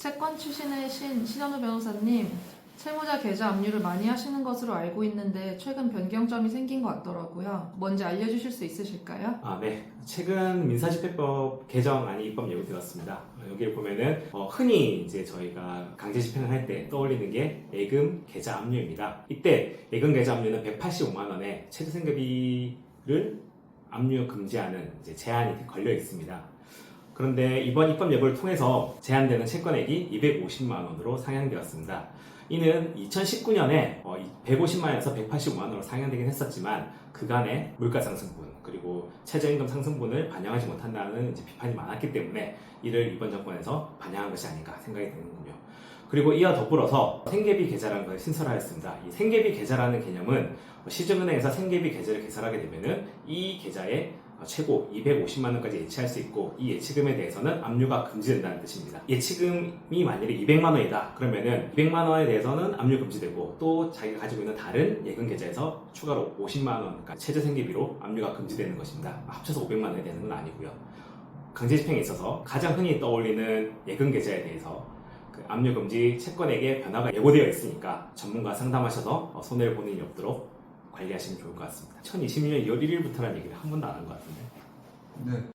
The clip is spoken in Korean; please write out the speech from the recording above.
채권 출신의 신 신현우 변호사님, 채무자 계좌 압류를 많이 하시는 것으로 알고 있는데 최근 변경점이 생긴 것 같더라고요. 뭔지 알려주실 수 있으실까요? 아, 네. 최근 민사집행법 개정안이 입법 예고되었습니다. 어, 여기를 보면은 어, 흔히 이제 저희가 강제 집행을 할 때 떠올리는 게 예금 계좌 압류입니다. 이때 예금 계좌 압류는 185만 원의 최저 생계비를 압류 금지하는 제한이 걸려 있습니다. 그런데 이번 입법 예고를 통해서 제한되는 채권액이 250만 원으로 상향되었습니다. 이는 2019년에 150만 원에서 185만 원으로 상향되긴 했었지만 그간의 물가 상승분 그리고 최저임금 상승분을 반영하지 못한다는 비판이 많았기 때문에 이를 이번 정권에서 반영한 것이 아닌가 생각이 드는군요. 그리고 이와 더불어서 생계비 계좌라는 것을 신설하였습니다. 이 생계비 계좌라는 개념은 시중은행에서 생계비 계좌를 개설하게 되면은 이 계좌에 최고 250만 원까지 예치할 수 있고 이 예치금에 대해서는 압류가 금지된다는 뜻입니다. 예치금이 만약에 200만 원이다 그러면은 200만 원에 대해서는 압류 금지되고 또 자기가 가지고 있는 다른 예금 계좌에서 추가로 50만 원까지 최저 생계비로 압류가 금지되는 것입니다. 합쳐서 500만 원이 되는 건 아니고요. 강제 집행에 있어서 가장 흔히 떠올리는 예금 계좌에 대해서 그 압류 금지 채권액의 변화가 예고되어 있으니까 전문가 상담하셔서 어, 손해를 보는 일이 없도록 관리하시면 좋을 것 같습니다. 2020년 2월 1일부터라는 얘기를 한 번도 안 한 것 같은데. 네.